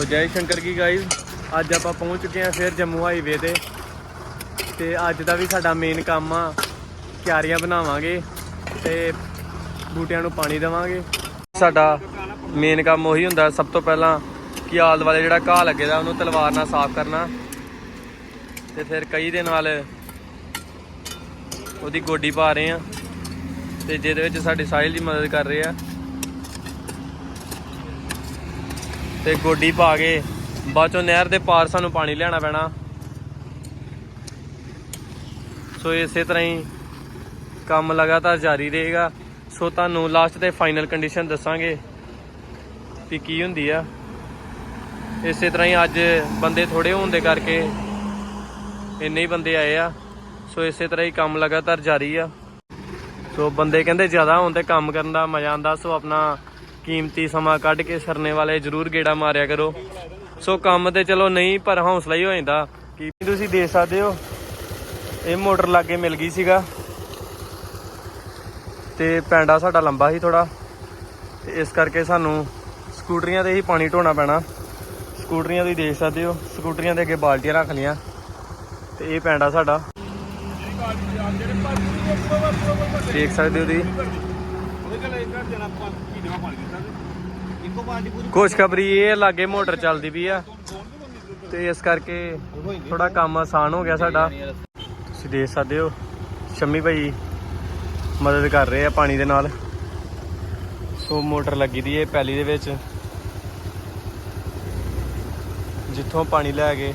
ਸੋ ਜੈ ਸ਼ੰਕਰ ਕੀ guys ਅੱਜ ਆਪਾਂ ਪਹੁੰਚ ਚੁੱਕੇ ਹਾਂ ਫਿਰ ਜੰਮੂ ਹਾਈਵੇ ਤੇ। ਤੇ ਅੱਜ ਦਾ ਵੀ ਸਾਡਾ ਮੇਨ ਕੰਮ ਆ, ਕਿਆਰੀਆਂ ਬਣਾਵਾਂਗੇ ਤੇ ਬੂਟਿਆਂ ਨੂੰ ਪਾਣੀ ਦੇਵਾਂਗੇ। ਸਾਡਾ ਮੇਨ ਕੰਮ ਉਹੀ ਹੁੰਦਾ, ਸਭ ਤੋਂ ਪਹਿਲਾਂ ਕਿ ਆਲ ਦੁਆਲੇ ਜਿਹੜਾ ਘਾਹ ਲੱਗੇਦਾ ਉਹਨੂੰ ਤਲਵਾਰ ਨਾਲ ਸਾਫ਼ ਕਰਨਾ। ਤੇ ਫਿਰ ਕਈ ਦੇ ਨਾਲ ਉਹਦੀ ਗੋਡੀ ਪਾ ਰਹੇ ਆ ਤੇ ਜਿਹਦੇ ਵਿੱਚ ਸਾਡੇ ਸਾਹਿਲ ਦੀ ਮਦਦ ਕਰ ਰਹੇ ਆ। ਤੇ ਗੋਡੀ ਪਾ ਕੇ ਬਾਅਦ ਚੋਂ ਨਹਿਰ ਦੇ ਪਾਰ ਸਾਨੂੰ ਪਾਣੀ ਲਿਆਣਾ ਪੈਣਾ। ਸੋ ਇਸੇ ਤਰ੍ਹਾਂ ਹੀ ਕੰਮ ਲਗਾਤਾਰ ਜਾਰੀ ਰਹੇਗਾ। ਸੋ ਤੁਹਾਨੂੰ ਲਾਸਟ ਤੇ ਫਾਈਨਲ ਕੰਡੀਸ਼ਨ ਦੱਸਾਂਗੇ ਵੀ ਕੀ ਹੁੰਦੀ ਆ। ਇਸੇ ਤਰ੍ਹਾਂ ਹੀ ਅੱਜ ਬੰਦੇ ਥੋੜੇ ਹੋਣ ਦੇ ਕਰਕੇ ਇੰਨੇ ਹੀ ਬੰਦੇ ਆਏ ਆ। ਸੋ ਇਸੇ ਤਰ੍ਹਾਂ ਹੀ ਕੰਮ ਲਗਾਤਾਰ ਜਾਰੀ ਆ। ਸੋ ਬੰਦੇ ਕਹਿੰਦੇ ਜ਼ਿਆਦਾ ਹੋਣ ਤੇ ਕੰਮ ਕਰਨ ਦਾ ਮਜ਼ਾ ਆਉਂਦਾ। ਸੋ ਆਪਣਾ ਕੀਮਤੀ ਸਮਾਂ ਕੱਢ ਕੇ ਸਰਨੇ ਵਾਲੇ ਜਰੂਰ ਗੇੜਾ ਮਾਰਿਆ ਕਰੋ। ਸੋ ਕੰਮ ਤੇ ਚਲੋ ਨਹੀਂ, ਪਰ ਹੌਸਲਾ ਹੀ ਹੋ ਜਾਂਦਾ। ਕੀ ਤੁਸੀਂ ਦੇ ਸਕਦੇ ਹੋ? ਇਹ ਮੋਟਰ ਲਾਗੇ ਮਿਲ ਗਈ ਸੀਗਾ। ਤੇ ਪੈਂਡਾ ਸਾਡਾ ਲੰਬਾ ਸੀ ਥੋੜਾ ਤੇ ਇਸ ਕਰਕੇ ਸਾਨੂੰ ਸਕੂਟਰੀਆਂ ਤੇ ਹੀ ਪਾਣੀ ਢੋਣਾ ਪੈਣਾ। ਸਕੂਟਰੀਆਂ ਤੁਸੀਂ ਦੇਖ ਸਕਦੇ ਹੋ। ਸਕੂਟਰੀਆਂ ਦੇ ਅੱਗੇ ਬਾਲਟੀਆਂ ਰੱਖ ਲਈਆਂ। ਤੇ ਇਹ ਪੈਂਡਾ ਸਾਡਾ। ਦੇਖ ਸਕਦੇ ਹੋ ਤੁਸੀਂ। ਖੁਸ਼ਖਬਰੀ ਇਹ ਲਾਗੇ ਮੋਟਰ ਚੱਲਦੀ ਪਈ ਆ। ਤੇ ਇਸ ਕਰਕੇ ਥੋੜਾ ਕੰਮ ਆਸਾਨ ਹੋ ਗਿਆ ਸਾਡਾ। ਤੁਸੀਂ ਦੇਖ ਸਕਦੇ ਹੋ ਸ਼ੰਮੀ ਭਾਈ ਮਦਦ ਕਰ ਰਹੇ ਆ ਪਾਣੀ ਦੇ ਨਾਲ। ਸੋ ਮੋਟਰ ਲੱਗੀ ਦੀ ਏ ਪੈਲੀ ਦੇ ਵਿੱਚ। ਜਿੱਥੋਂ ਪਾਣੀ ਲੈ ਕੇ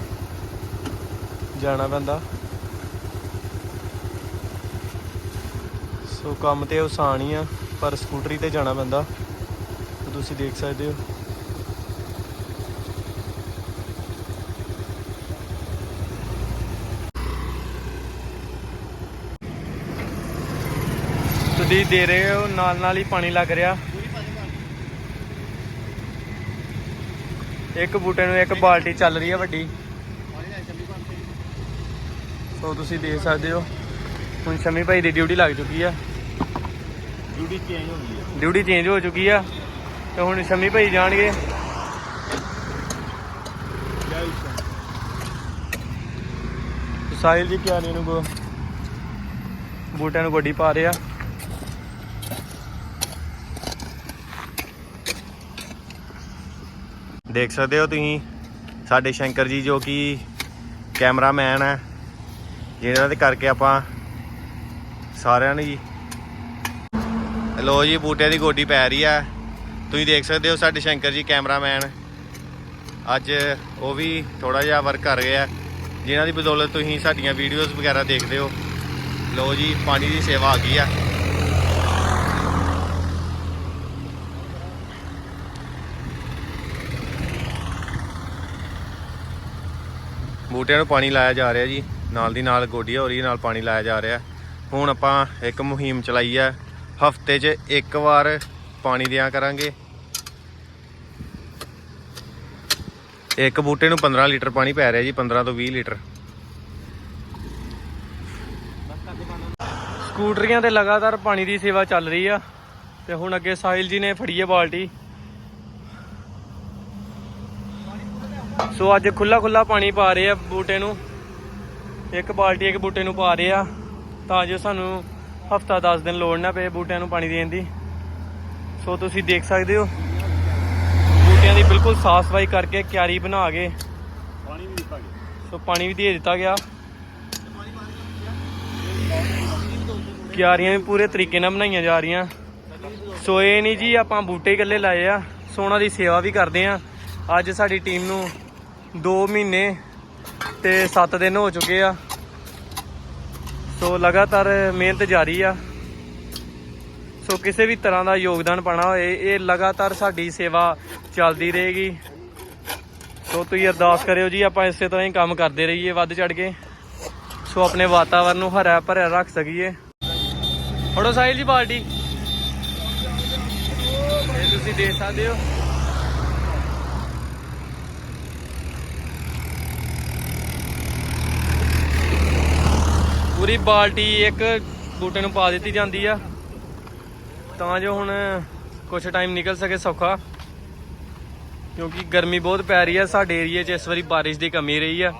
ਜਾਣਾ ਪੈਂਦਾ। ਸੋ ਕੰਮ ਤੇ ਆਸਾਨ ਹੀ ਆ। ਪਰ ਸਕੂਟਰੀ ਤੇ ਜਾਣਾ ਪੈਂਦਾ। ਤੁਸੀਂ ਦੇਖ ਸਕਦੇ ਹੋ। ਤੁਸੀਂ ਦੇ ਰਹੇ ਹੋ ਨਾਲ ਨਾਲ ਹੀ ਪਾਣੀ ਲੱਗ ਰਿਹਾ। ਇੱਕ ਬੂਟੇ ਨੂੰ ਇੱਕ ਬਾਲਟੀ ਚੱਲ ਰਹੀ ਹੈ ਵੱਡੀ। ਸੋ ਤੁਸੀਂ ਦੇਖ ਸਕਦੇ ਹੋ, ਹੁਣ ਸ਼ਮੀ ਭਾਈ ਦੀ ਡਿਊਟੀ ਲੱਗ ਚੁੱਕੀ ਆ। ਡਿਊਟੀ ਚੇਂਜ ਹੋ ਗਈ ਹੈ। ਡਿਊਟੀ ਚੇਂਜ ਹੋ ਚੁੱਕੀ ਆ ਤੇ ਹੁਣ ਸ਼ਮੀ ਭਾਈ ਜਾਣਗੇ। ਸਾਹਿਲ ਜੀ ਕਿਆਰੀ ਨੂੰ ਗੋ ਬੂਟਿਆਂ ਨੂੰ ਗੋਡੀ ਪਾ ਰਹੇ। ਦੇਖ ਸਕਦੇ ਹੋ ਤੁਸੀਂ ਸਾਡੇ ਸ਼ੰਕਰ ਜੀ ਜੋ ਕਿ ਕੈਮਰਾਮੈਨ ਹੈ। ਜਿਹਨਾਂ ਦੇ ਕਰਕੇ ਆਪਾਂ ਸਾਰਿਆਂ ਨੂੰ ਜੀ ਲੋ ਜੀ, ਬੂਟਿਆਂ ਦੀ ਗੋਡੀ ਪੈ ਰਹੀ ਹੈ ਤੁਸੀਂ ਦੇਖ ਸਕਦੇ ਹੋ ਸਾਡੇ ਸ਼ੰਕਰ ਜੀ ਕੈਮਰਾਮੈਨ। ਅੱਜ ਉਹ ਵੀ ਥੋੜਾ ਜਿਹਾ ਵਰਕ ਕਰ ਰਹੇ ਆ। ਜਿਨ੍ਹਾਂ ਦੀ ਬਦੌਲਤ ਤੁਸੀਂ ਸਾਡੀਆਂ ਵੀਡੀਓਜ਼ ਵਗੈਰਾ ਦੇਖਦੇ ਹੋ। ਲੋ ਜੀ, ਪਾਣੀ ਦੀ ਸੇਵਾ ਆ ਗਈ ਆ। ਬੂਟਿਆਂ ਨੂੰ ਪਾਣੀ ਲਾਇਆ ਜਾ ਰਿਹਾ ਜੀ। ਨਾਲ ਦੀ ਨਾਲ ਗੋਡੀਆਂ ਹੋ ਰਹੀ ਨਾਲ ਪਾਣੀ ਲਾਇਆ ਜਾ ਰਿਹਾ। ਹੁਣ ਆਪਾਂ ਇੱਕ ਮੁਹਿੰਮ ਚਲਾਈ ਹੈ ਹਫ਼ਤੇ 'ਚ ਇੱਕ ਵਾਰ ਪਾਣੀ ਦਿਆ ਕਰਾਂਗੇ। ਇੱਕ ਬੂਟੇ ਨੂੰ 15 ਲੀਟਰ ਪਾਣੀ ਪੈ ਰਿਹਾ ਜੀ 15 ਤੋਂ 20 ਲੀਟਰ। ਸਕੂਟਰੀਆਂ ਤੇ ਲਗਾਤਾਰ ਪਾਣੀ ਦੀ ਸੇਵਾ ਚੱਲ ਰਹੀ ਆ, ਤੇ ਹੁਣ ਅੱਗੇ ਸਾਹਿਲ ਜੀ ਨੇ ਫੜੀ ਹੈ ਬਾਲਟੀ। ਸੋ ਅੱਜ ਖੁੱਲਾ ਖੁੱਲਾ ਪਾਣੀ ਪਾ ਰਹੇ ਆ ਬੂਟੇ ਨੂੰ। ਇੱਕ ਬਾਲਟੀ ਇੱਕ ਬੂਟੇ ਨੂੰ ਪਾ ਰਹੇ ਆ, ਤਾਂ ਜੋ ਸਾਨੂੰ ਹਫਤਾ 10 ਦਿਨ ਲੋੜ ਨਾ ਪਏ ਬੂਟਿਆਂ ਨੂੰ ਪਾਣੀ ਦੇਣ ਦੀ। ਸੋ ਤੁਸੀਂ ਦੇਖ ਸਕਦੇ ਹੋ ਬੂਟਿਆਂ ਦੀ ਬਿਲਕੁਲ ਸਾਫ਼ ਸਫ਼ਾਈ ਕਰਕੇ ਕਿਆਰੀ ਬਣਾ ਕੇ ਪਾਣੀ ਵੀ ਦਿੱਤਾ ਗਿਆ। ਸੋ ਪਾਣੀ ਵੀ ਦੇ ਦਿੱਤਾ ਗਿਆ। ਕਿਆਰੀਆਂ ਵੀ ਪੂਰੇ ਤਰੀਕੇ ਨਾਲ ਬਣਾਈਆਂ ਜਾ ਰਹੀਆਂ। ਸੋ ਇਹ ਨਹੀਂ ਜੀ ਆਪਾਂ ਬੂਟੇ ਇਕੱਲੇ ਲਾਏ ਆ ਸੋ ਉਹਨਾਂ ਦੀ ਸੇਵਾ ਵੀ ਕਰਦੇ ਆ। ਅੱਜ ਸਾਡੀ ਟੀਮ ਨੂੰ 2 ਮਹੀਨੇ ਤੇ 7 ਦਿਨ ਹੋ ਚੁੱਕੇ ਆ। ਸੋ ਲਗਾਤਾਰ ਮਿਹਨਤ ਜਾਰੀ ਆ। ਸੋ ਕਿਸੇ ਵੀ ਤਰ੍ਹਾਂ ਦਾ ਯੋਗਦਾਨ ਪਾਣਾ ਹੋਏ, ਇਹ ਲਗਾਤਾਰ ਸਾਡੀ ਸੇਵਾ ਚੱਲਦੀ ਰਹੇਗੀ। ਸੋ ਤੁਸੀਂ ਅਰਦਾਸ ਕਰਿਓ ਜੀ, ਆਪਾਂ ਇਸੇ ਤਰ੍ਹਾਂ ਹੀ ਕੰਮ ਕਰਦੇ ਰਹੀਏ ਵੱਧ ਚੜ ਕੇ। ਸੋ ਆਪਣੇ ਵਾਤਾਵਰਨ ਨੂੰ ਹਰਾ ਭਰਿਆ ਰੱਖ ਸਕੀਏ। ਫੜੋ ਸਾਹਿਲ ਜੀ, ਬਾਲਟੀ। ਇਹ ਤੁਸੀਂ ਦੇਖ ਸਕਦੇ ਹੋ। ਪੂਰੀ ਬਾਲਟੀ ਇੱਕ ਬੂਟੇ ਨੂੰ ਪਾ ਦਿੱਤੀ ਜਾਂਦੀ ਆ। ਤਾਂ ਜੋ ਹੁਣ ਕੁਝ ਟਾਈਮ ਨਿਕਲ ਸਕੇ ਸੌਖਾ। ਕਿਉਂਕਿ ਗਰਮੀ ਬਹੁਤ ਪੈ ਰਹੀ ਆ ਸਾਡੇ ਏਰੀਆ 'ਚ, ਇਸ ਵਾਰੀ ਬਾਰਿਸ਼ ਦੀ ਕਮੀ ਰਹੀ ਆ।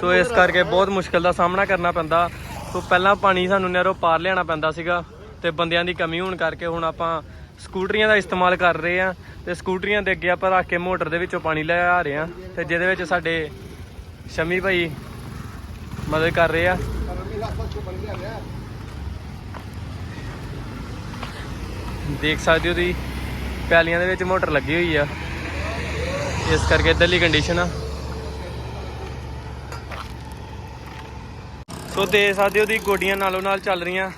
ਸੋ ਇਸ ਕਰਕੇ ਬਹੁਤ ਮੁਸ਼ਕਲ ਦਾ ਸਾਹਮਣਾ ਕਰਨਾ ਪੈਂਦਾ। ਸੋ ਪਹਿਲਾਂ ਪਾਣੀ ਸਾਨੂੰ ਨਹਿਰੋਂ ਪਾਰ ਲਿਆਉਣਾ ਪੈਂਦਾ ਸੀਗਾ ਤੇ ਬੰਦਿਆਂ ਦੀ ਕਮੀ ਹੋਣ ਕਰਕੇ ਹੁਣ ਆਪਾਂ ਸਕੂਟਰੀਆਂ ਦਾ ਇਸਤੇਮਾਲ ਕਰ ਰਹੇ ਆ ਤੇ ਸਕੂਟਰੀਆਂ ਦੇ ਅੱਗੇ ਆਪਾਂ ਰੱਖ ਕੇ ਮੋਟਰ ਦੇ ਵਿੱਚੋਂ ਪਾਣੀ ਲੈ ਆ ਰਹੇ ਆ ਤੇ ਜਿਹਦੇ ਵਿੱਚ ਸਾਡੇ ਸ਼ਮੀ ਭਾਈ ਮਦਦ ਕਰ ਰਹੇ ਆ। ਦੇਖ ਸਕਦੇ ਹੋ ਤੁਸੀਂ, ਪੈਲੀਆਂ ਦੇ ਵਿੱਚ ਮੋਟਰ ਲੱਗੀ ਹੋਈ ਆ। ਇਸ ਕਰਕੇ ਇਧਰਲੀ ਕੰਡੀਸ਼ਨ ਆ। ਸੋ ਦੇ ਸਕਦੇ ਹੋ ਦੀ ਗੋਡੀਆਂ ਨਾਲੋਂ ਨਾਲ ਚੱਲ ਰਹੀਆਂ।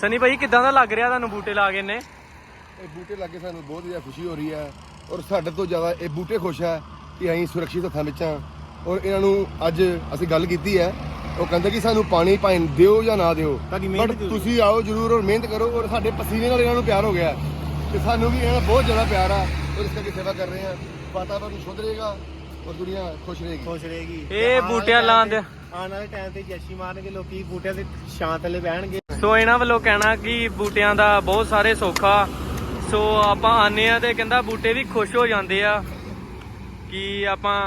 ਸਨੀ ਭਾਈ, ਕਿਦਾਂ ਦਾ ਲੱਗ ਰਿਹਾ ਤੁਹਾਨੂੰ ਬੂਟੇ ਲਾ ਕੇ ਨੇ ਇਹ ਬੂਟੇ ਲੱਗੇ ਸਾਨੂੰ ਬਹੁਤ ਜ਼ਿਆਦਾ ਖੁਸ਼ੀ ਹੋ ਰਹੀ ਹੈ ਔਰ ਸਾਡੇ ਤੋਂ ਜ਼ਿਆਦਾ ਇਹ ਬੂਟੇ ਖੁਸ਼ ਹੈ ਕਿ ਅਸੀਂ ਸੁਰੱਖਿਅਤ ਹੱਥਾਂ ਵਿੱਚ ਹਾਂ ਔਰ ਇਹਨਾਂ ਨੂੰ ਅੱਜ ਅਸੀਂ ਗੱਲ ਕੀਤੀ ਹੈ ਉਹ ਕਹਿੰਦੇ ਕਿ ਸਾਨੂੰ ਪਾਣੀ ਭਾਵੇਂ ਦਿਓ ਜਾਂ ਨਾ ਦਿਓ। ਤੁਹਾਡੀ ਮਿਹਨਤ ਤੁਸੀਂ ਆਓ ਜਰੂਰ ਔਰ ਮਿਹਨਤ ਕਰੋ ਔਰ ਸਾਡੇ ਪਸੀਨੇ ਨਾਲ ਇਹਨਾਂ ਨੂੰ ਪਿਆਰ ਹੋ ਗਿਆ ਤੇ ਸਾਨੂੰ ਵੀ ਇਹਨਾਂ ਨਾਲ ਬਹੁਤ ਜ਼ਿਆਦਾ ਪਿਆਰ ਆ। ਔਰ ਇਸ ਕਰਕੇ ਸੇਵਾ ਕਰ ਰਹੇ ਹਾਂ। ਵਾਤਾਵਰਨ ਸ਼ੁੱਧ ਰਹੇਗਾ ਔਰ ਦੁਨੀਆ ਖੁਸ਼ ਰਹੇਗੀ। ਖੁਸ਼ ਰਹੇਗੀ। ਇਹ ਬੂਟਿਆਂ ਲਾਉਣ ਦੇ ਆਉਣ ਵਾਲੇ ਟਾਈਮ ਤੇ ਜੈਸ਼ੀ ਮਾਰਨਗੇ ਲੋਕੀ ਬੂਟਿਆਂ ਦੇ ਛਾਂ ਥੱਲੇ ਬਹਿਣਗੇ। ਸੋ ਇਹਨਾਂ ਵੱਲੋਂ ਕਹਿਣਾ ਕਿ ਬੂਟਿਆਂ ਦਾ ਬਹੁਤ ਸਾਰੇ ਸੌਖਾ ਸੋ ਆਪਾਂ ਆਨੇ ਆ ਤੇ ਕਹਿੰਦਾ ਬੂਟੇ ਵੀ ਖੁਸ਼ ਹੋ ਜਾਂਦੇ ਆ ਕਿ ਆਪਾਂ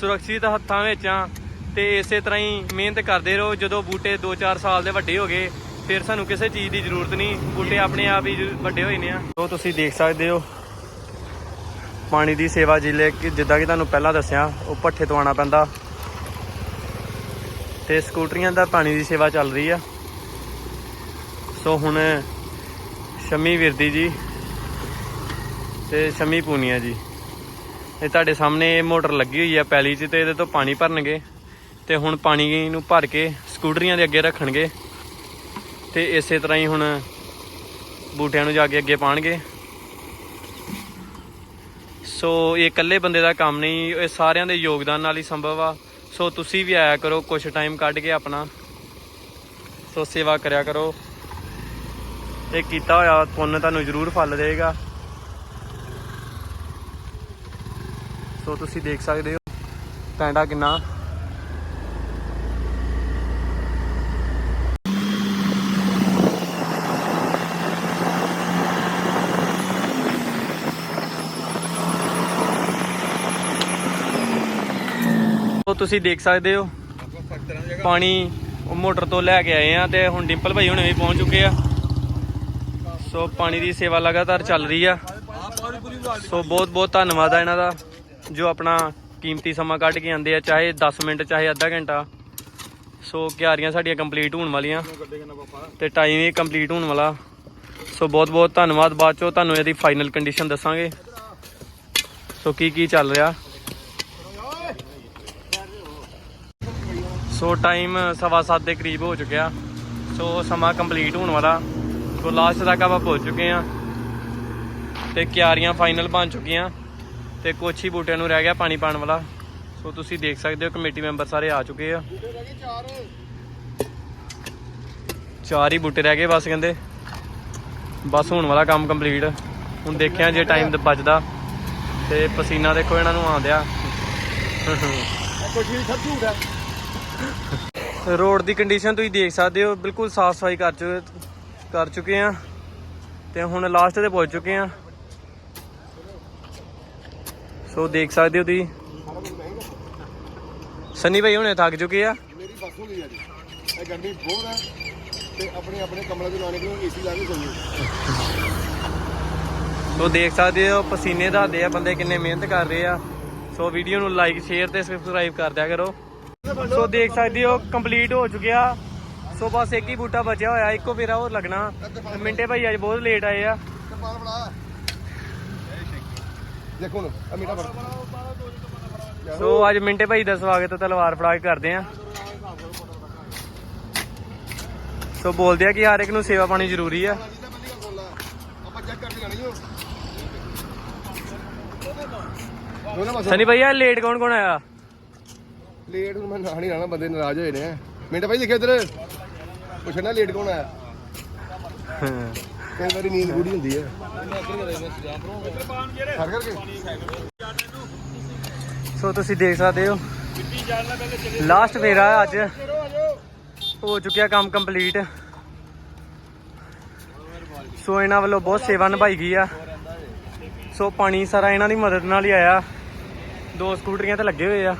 ਸੁਰੱਖਿਅਤ ਹੱਥਾਂ ਵਿੱਚ ਆ। ਤੇ ਇਸੇ ਤਰ੍ਹਾਂ ਹੀ ਮਿਹਨਤ ਕਰਦੇ ਰਹੋ। ਜਦੋਂ ਬੂਟੇ 2-4 ਸਾਲ ਦੇ ਵੱਡੇ ਹੋ ਗਏ, ਫਿਰ ਸਾਨੂੰ ਕਿਸੇ ਚੀਜ਼ ਦੀ ਜ਼ਰੂਰਤ ਨਹੀਂ। ਬੂਟੇ ਆਪਣੇ ਆਪ ਹੀ ਵੱਡੇ ਹੋਏ ਨੇ ਆ। ਉਹ ਤੁਸੀਂ ਦੇਖ ਸਕਦੇ ਹੋ, ਪਾਣੀ ਦੀ ਸੇਵਾ ਜਿਲੇ ਕਿ ਜਿੱਦਾਂ ਕਿ ਤੁਹਾਨੂੰ ਪਹਿਲਾਂ ਦੱਸਿਆ, ਉਹ ਪੱਠੇ ਤੋਂ ਆਉਣਾ ਪੈਂਦਾ। ਤੇ ਸਕੂਟਰੀਆਂ ਦਾ ਪਾਣੀ ਦੀ ਸੇਵਾ ਚੱਲ ਰਹੀ ਆ। ਸੋ ਹੁਣ ਸ਼ਮੀ ਵਿਰਦੀ ਜੀ ਤੇ ਸ਼ਮੀ ਪੂਨੀਆ ਜੀ। ਇਹ ਤੁਹਾਡੇ ਸਾਹਮਣੇ ਇਹ ਮੋਟਰ ਲੱਗੀ ਹੋਈ ਆ ਪੈਲੀ 'ਚ ਤੇ ਇਹਦੇ ਤੋਂ ਪਾਣੀ ਭਰਨਗੇ। ਤੇ ਹੁਣ ਪਾਣੀ ਨੂੰ ਭਰ ਕੇ ਸਕੂਟਰੀਆਂ ਦੇ ਅੱਗੇ ਰੱਖਣਗੇ। ਤੇ ਇਸੇ ਤਰ੍ਹਾਂ ਹੀ ਹੁਣ ਬੂਟਿਆਂ ਨੂੰ ਜਾ ਕੇ ਅੱਗੇ ਪਾਣਗੇ। ਸੋ ਇਹ ਇਕੱਲੇ ਬੰਦੇ ਦਾ ਕੰਮ ਨਹੀਂ, ਇਹ ਸਾਰਿਆਂ ਦੇ ਯੋਗਦਾਨ ਨਾਲ ਹੀ ਸੰਭਵ ਆ। ਸੋ ਤੁਸੀਂ ਵੀ ਆਇਆ ਕਰੋ ਕੁਝ ਟਾਈਮ ਕੱਢ ਕੇ ਆਪਣਾ। ਸੋ ਸੇਵਾ ਕਰਿਆ ਕਰੋ। ਇਹ ਕੀਤਾ ਹੋਇਆ ਪੁੰਨ ਤੁਹਾਨੂੰ ਜ਼ਰੂਰ ਫਲ ਦੇਗਾ ਸੋ ਤੁਸੀਂ ਦੇਖ ਸਕਦੇ ਹੋ ਪੈਂਡਾ ਕਿੰਨਾ ਸੋ ਤੁਸੀਂ ਦੇਖ ਸਕਦੇ ਹੋ। ਪਾਣੀ ਮੋਟਰ ਤੋਂ ਲੈ ਕੇ ਆਏ ਆ ਤੇ ਹੁਣ ਡਿੰਪਲ ਭਾਈ ਹੁਣੇ ਵੀ ਪਹੁੰਚ ਚੁੱਕੇ ਆ। ਸੋ ਪਾਣੀ ਦੀ ਸੇਵਾ ਲਗਾਤਾਰ ਚੱਲ ਰਹੀ ਆ। ਸੋ ਬਹੁਤ ਬਹੁਤ ਧੰਨਵਾਦ ਆ ਇਹਨਾਂ ਦਾ, ਜੋ ਆਪਣਾ ਕੀਮਤੀ ਸਮਾਂ ਕੱਢ ਕੇ ਆਉਂਦੇ ਆ, ਚਾਹੇ 10 ਮਿੰਟ, ਚਾਹੇ ਅੱਧਾ ਘੰਟਾ। ਸੋ ਕਿਆਰੀਆਂ ਸਾਡੀਆਂ ਕੰਪਲੀਟ ਹੋਣ ਵਾਲੀਆਂ ਤੇ ਟਾਈਮ ਵੀ ਕੰਪਲੀਟ ਹੋਣ ਵਾਲਾ। ਸੋ ਬਹੁਤ ਬਹੁਤ ਧੰਨਵਾਦ। ਬਾਅਦ ਚੋਂ ਤੁਹਾਨੂੰ ਇਹਦੀ ਫਾਈਨਲ ਕੰਡੀਸ਼ਨ ਦੱਸਾਂਗੇ। ਸੋ ਕੀ ਕੀ ਚੱਲ ਰਿਹਾ? ਸੋ ਟਾਈਮ ਸਵਾ ਸੱਤ ਦੇ ਕਰੀਬ ਹੋ ਚੁੱਕਿਆ। ਸੋ ਸਮਾਂ ਕੰਪਲੀਟ ਹੋਣ ਵਾਲਾ। ਸੋ ਲਾਸਟ ਤੱਕ ਆਪਾਂ ਪਹੁੰਚ ਚੁੱਕੇ ਆ ਤੇ ਕਿਆਰੀਆਂ ਫਾਈਨਲ ਬਣ ਚੁੱਕੀਆਂ। ਤੇ ਕੁਛ ਹੀ ਬੂਟਿਆਂ ਨੂੰ ਰਹਿ ਗਿਆ ਪਾਣੀ ਪਾਣ ਵਾਲਾ। ਸੋ ਤੁਸੀਂ ਦੇਖ ਸਕਦੇ ਹੋ ਕਮੇਟੀ ਮੈਂਬਰ ਸਾਰੇ ਆ ਚੁੱਕੇ ਆ। ਚਾਰ ਹੀ ਬੂਟੇ ਰਹਿ ਗਏ ਬਸ ਕਹਿੰਦੇ। ਬਸ ਹੋਣ ਵਾਲਾ ਕੰਮ ਕੰਪਲੀਟ ਹੁਣ ਦੇਖਿਆ ਜੇ ਟਾਈਮ ਬਚਦਾ। ਤੇ ਪਸੀਨਾ ਦੇਖੋ ਇਹਨਾਂ ਨੂੰ ਆਉਂਦਿਆ। ਕੁਝ ਨਹੀਂ ਸਭ ਝੂਠ ਹੈ। ਰੋਡ ਦੀ ਕੰਡੀਸ਼ਨ ਤੁਸੀਂ ਦੇਖ ਸਕਦੇ ਹੋ ਬਿਲਕੁਲ ਸਾਫ਼ ਸਫ਼ਾਈ ਕਰ ਚੁੱਕੇ ਕਰ ਚੁੱਕੇ ਆ ਤੇ ਹੁਣ ਲਾਸਟ ਤੇ ਪਹੁੰਚ ਚੁੱਕੇ ਆ ਸੋ ਦੇਖ ਸਕਦੇ ਹੋ ਤੁਸੀਂ। ਸਨੀ ਭਾਈ ਹੁਣੇ ਥੱਕ ਚੁੱਕੇ ਆ। ਮੇਰੀ ਬੱਸ ਹੋ ਗਈ ਅੱਜ ਇਹ ਗੱਡੀ ਬਹੁਤ ਹੈ ਤੇ ਆਪਣੇ ਆਪਣੇ ਕਮਰੇ ਦੇ ਲਾਣੇ ਕੋਲ ਏਸੀ ਲਾ ਕੇ ਸੋਈਏ ਸੋ ਦੇਖ ਸਕਦੇ ਹੋ ਪਸੀਨੇ ਦਹਾਦੇ ਆ ਬੰਦੇ ਕਿੰਨੇ ਮਿਹਨਤ ਕਰ ਰਹੇ ਆ। ਸੋ ਵੀਡੀਓ ਨੂੰ ਲਾਈਕ ਸ਼ੇਅਰ ਤੇ ਸਬਸਕ੍ਰਾਈਬ ਕਰ ਦਿਆ ਕਰੋ। ਸੋ ਦੇਖ ਸਕਦੇ ਹੋ ਕੰਪਲੀਟ ਹੋ ਚੁੱਕਿਆ। ਸੋ ਬਸ ਇੱਕ ਹੀ ਬੂਟਾ ਬਚਿਆ ਹੋਇਆ ਇੱਕੋ ਫੇਰਾ ਹੋਰ ਲੱਗਣਾ। ਮਿੰਟੇ ਭਾਈ ਅੱਜ ਬਹੁਤ ਲੇਟ ਆਏ ਆ। ਦੇਖੋ ਮੀਟਾ ਫੜ। ਸੋ ਅੱਜ ਮਿੰਟੇ ਭਾਈ ਦਾ ਸਵਾਗਤ ਤਲਵਾਰ ਫੜਾ ਕੇ ਕਰਦੇ ਆ। ਸੋ ਬੋਲਦੇ ਆ ਕਿ ਹਰ ਇੱਕ ਨੂੰ ਸੇਵਾ ਪਾਣੀ ਜ਼ਰੂਰੀ ਆ। ਸਨੀ ਭਾਈ ਆ ਲੇਟ ਕੌਣ ਕੌਣ ਆਇਆ? ਲੇਟ ਨੂੰ ਮੈਂ ਨਾ ਨਹੀਂ ਰਹਿਣਾ, ਬੰਦੇ ਨਾਰਾਜ਼ ਹੋਏ ਨੇ। ਮਿੰਟ ਭਾਈ ਦੇਖਿਆ ਇੱਧਰ। ਪੁੱਛਣਾ ਲੇਟ ਕੌਣ ਆਇਆ। ਕਈ ਵਾਰੀ ਨੀਂਦ ਪੂਰੀ ਹੁੰਦੀ ਹੈ ਖੜ ਕਰਕੇ ਸੋ ਤੁਸੀਂ ਦੇਖ ਸਕਦੇ ਹੋ। ਲਾਸਟ ਫੇਰਾ ਅੱਜ ਹੋ ਚੁੱਕਿਆ ਕੰਮ ਕੰਪਲੀਟ ਸੋ ਇਹਨਾਂ ਵੱਲੋਂ ਬਹੁਤ ਸੇਵਾ ਨਿਭਾਈ ਗਈ ਆ। ਸੋ ਪਾਣੀ ਸਾਰਾ ਇਹਨਾਂ ਦੀ ਮਦਦ ਨਾਲ ਹੀ ਆਇਆ। ਦੋ ਸਕੂਟਰੀਆਂ ਤੇ ਲੱਗੇ ਹੋਏ ਆ।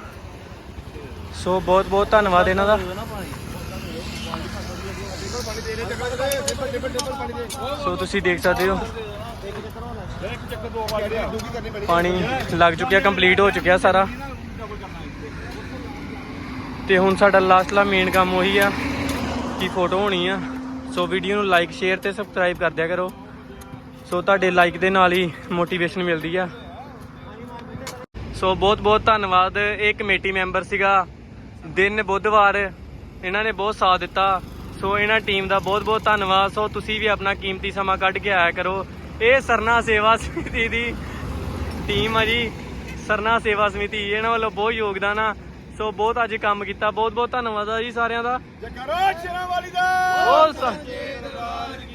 ਸੋ ਬਹੁਤ ਬਹੁਤ ਧੰਨਵਾਦ ਇਹਨਾਂ ਦਾ। ਸੋ ਤੁਸੀਂ ਦੇਖ ਸਕਦੇ ਹੋ। ਪਾਣੀ ਲੱਗ ਚੁੱਕਿਆ ਕੰਪਲੀਟ ਹੋ ਚੁੱਕਿਆ ਸਾਰਾ। ਤੇ ਹੁਣ ਸਾਡਾ ਲਾਸਟਲਾ ਮੇਨ ਕੰਮ ਉਹੀ ਆ ਕਿ ਫੋਟੋ ਹੋਣੀ ਆ। ਸੋ ਵੀਡੀਓ ਨੂੰ ਲਾਈਕ ਸ਼ੇਅਰ ਤੇ ਸਬਸਕ੍ਰਾਈਬ ਕਰ ਦਿਆ ਕਰੋ। ਸੋ ਤੁਹਾਡੇ ਲਾਈਕ ਦੇ ਨਾਲ ਹੀ ਮੋਟੀਵੇਸ਼ਨ ਮਿਲਦੀ ਆ। ਸੋ ਬਹੁਤ ਬਹੁਤ ਧੰਨਵਾਦ। ਇਹ ਕਮੇਟੀ ਮੈਂਬਰ ਸੀਗਾ ਦਿਨ ਬੁੱਧਵਾਰ ਇਹਨਾਂ ਨੇ ਬਹੁਤ ਸਾਥ ਦਿੱਤਾ। ਸੋ ਇਹਨਾਂ ਟੀਮ ਦਾ ਬਹੁਤ ਬਹੁਤ ਧੰਨਵਾਦ। ਸੋ ਤੁਸੀਂ ਵੀ ਆਪਣਾ ਕੀਮਤੀ ਸਮਾਂ ਕੱਢ ਕੇ ਆਇਆ ਕਰੋ। ਇਹ ਸਰਨਾ ਸੇਵਾ ਸਮਿਤੀ ਦੀ ਟੀਮ ਆ ਜੀ। ਸਰਨਾ ਸੇਵਾ ਸਮਿਤੀ ਇਹਨਾਂ ਵੱਲੋਂ ਬਹੁਤ ਯੋਗਦਾਨ ਆ। ਸੋ ਬਹੁਤ ਅੱਜ ਕੰਮ ਕੀਤਾ। ਬਹੁਤ ਬਹੁਤ ਧੰਨਵਾਦ ਆ ਜੀ ਸਾਰਿਆਂ ਦਾ। ਜਕਰੋ ਸ਼ੇਰਾਂ ਵਾਲੀ ਦਾ। ਬਹੁਤ ਸ-